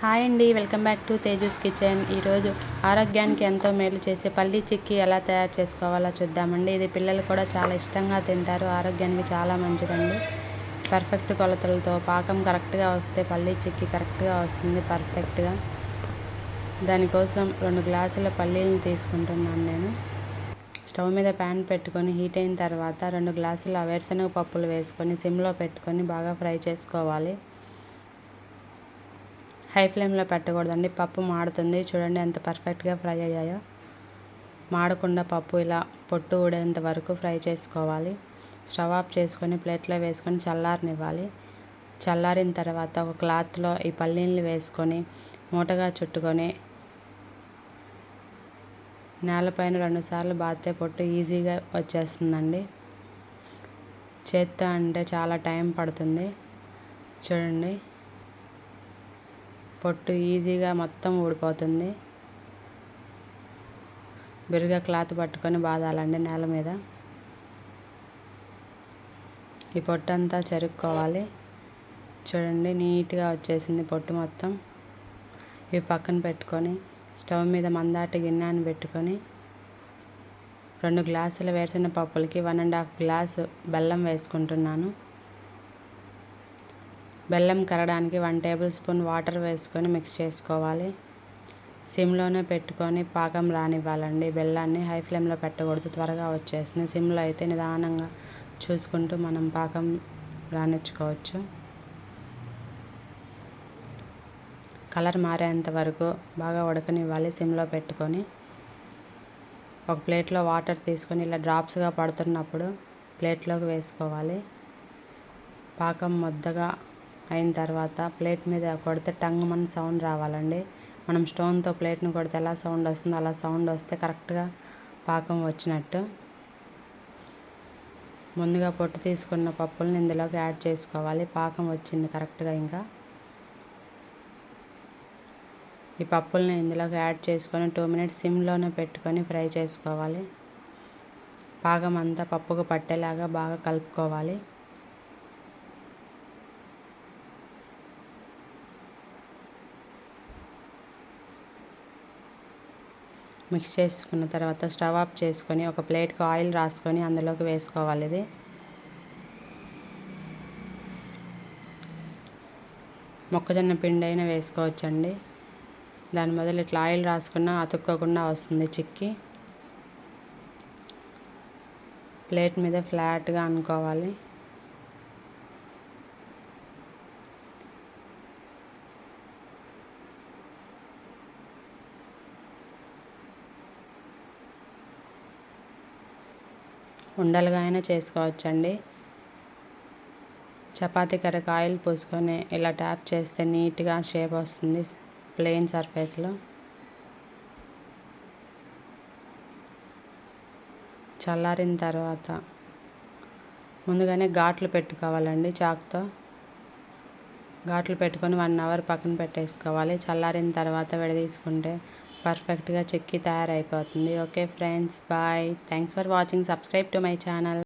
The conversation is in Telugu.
హాయ్ అండి welcome back to Teju's kitchen. ఈరోజు ఆరోగ్యానికి ఎంతో మేలు చేసే పల్లీ చిక్కీ ఎలా తయారు చేసుకోవాలో చూద్దామండి. ఇది పిల్లలు కూడా చాలా ఇష్టంగా తింటారు ఆరోగ్యానికి చాలా మంచిదండి. పర్ఫెక్ట్ కొలతలతో పాకం కరెక్ట్గా వస్తే పల్లీ చిక్కీ కరెక్ట్గా వస్తుంది పర్ఫెక్ట్గా దానికోసం రెండు గ్లాసుల పల్లీలను తీసుకుంటున్నాను నేను. స్టవ్ మీద ప్యాన్ పెట్టుకొని హీట్ అయిన తర్వాత రెండు గ్లాసుల వేరుశనగ పప్పులు వేసుకొని సిమ్లో పెట్టుకొని బాగా ఫ్రై చేసుకోవాలి. హై ఫ్లేమ్లో పెట్టకూడదండి. పప్పు మాడుతుంది. చూడండి ఎంత పర్ఫెక్ట్గా ఫ్రై అయ్యాయో. మాడకుండా పప్పు ఇలా పొట్టు ఊడేంత వరకు ఫ్రై చేసుకోవాలి. స్టవ్ ఆఫ్ చేసుకొని ప్లేట్లో వేసుకొని చల్లారనివ్వాలి. చల్లారిన తర్వాత ఒక క్లాత్లో ఈ పల్లీలు వేసుకొని మూటగా చుట్టుకొని నేలపైన రెండుసార్లు బాతే పొట్టు ఈజీగా వచ్చేస్తుందండి. చేత్తో అంటే చాలా టైం పడుతుంది. చూడండి. పొట్టు ఈజీగా మొత్తం ఊడిపోతుంది. బిరుగా క్లాత్ పట్టుకొని బాధాలండి నేల మీద. ఈ పొట్టు అంతా చెరుక్కోవాలి. చూడండి నీట్గా వచ్చేసింది పొట్టు మొత్తం. ఇవి పక్కన పెట్టుకొని స్టవ్ మీద మందాటి గిన్నెని పెట్టుకొని రెండు గ్లాసుల వేరుశెనగ పప్పులకి వన్ అండ్ హాఫ్ గ్లాసు బెల్లం వేసుకుంటున్నాను. బెల్లం కరగడానికి వన్ టేబుల్ స్పూన్ వాటర్ వేసుకొని మిక్స్ చేసుకోవాలి. సిమ్లోనే పెట్టుకొని పాకం రానివ్వాలండి. బెల్లాన్ని హై ఫ్లేమ్లో పెట్టకూడదు. త్వరగా వచ్చేస్తుంది. సిమ్లో అయితే నిదానంగా చూసుకుంటూ మనం పాకం రానిచ్చుకోవచ్చు. కలర్ మారేంత వరకు బాగా ఉడకనివ్వాలి. సిమ్లో పెట్టుకొని ఒక ప్లేట్లో వాటర్ తీసుకొని ఇలా డ్రాప్స్గా పడుతున్నప్పుడు ప్లేట్లోకి వేసుకోవాలి. పాకం ముద్దగా అయిన తర్వాత ప్లేట్ మీద కొడితే టంగ్ మన సౌండ్ రావాలండి. మనం స్టోన్తో ప్లేట్ని కొడితే ఎలా సౌండ్ వస్తుందో అలా సౌండ్ వస్తే కరెక్ట్గా పాకం వచ్చినట్టు. ముందుగా పొట్టు తీసుకున్న పప్పులను ఇందులోకి యాడ్ చేసుకోవాలి. పాకం వచ్చింది కరెక్ట్గా ఇంకా. ఈ పప్పుల్ని ఇందులోకి యాడ్ చేసుకొని టూ మినిట్స్ సిమ్లోనే పెట్టుకొని ఫ్రై చేసుకోవాలి. పాకం అంతా పప్పుకు పట్టేలాగా బాగా కలుపుకోవాలి. మిక్స్ చేసుకున్న తర్వాత స్టవ్ ఆఫ్ చేసుకొని ఒక ప్లేట్కి ఆయిల్ రాసుకొని అందులోకి వేసుకోవాలి ఇది. మొక్కజొన్న పిండి అయినా వేసుకోవచ్చండి. దాని బదులు ఇట్లా ఆయిల్ రాసుకున్నా అతుక్కోకుండా వస్తుంది చిక్కి. ప్లేట్ మీద ఫ్లాట్గా అనుకోవాలి. ఉండలుగా అయినా చేసుకోవచ్చండి. చపాతీ కర్రకి ఆయిల్ పూసుకొని ఇలా ట్యాప్ చేస్తే నీట్గా షేప్ వస్తుంది ప్లెయిన్ సర్ఫేస్లో. చల్లారిన తర్వాత ముందుగానే ఘాట్లు పెట్టుకోవాలండి చాక్తో. ఘాట్లు పెట్టుకొని వన్ అవర్ పక్కన పెట్టేసుకోవాలి. చల్లారిన తర్వాత విడదీసుకుంటే పర్ఫెక్ట్గా చెక్కి తయారైపోతుంది. Okay friends bye. Thanks for watching. Subscribe to my channel.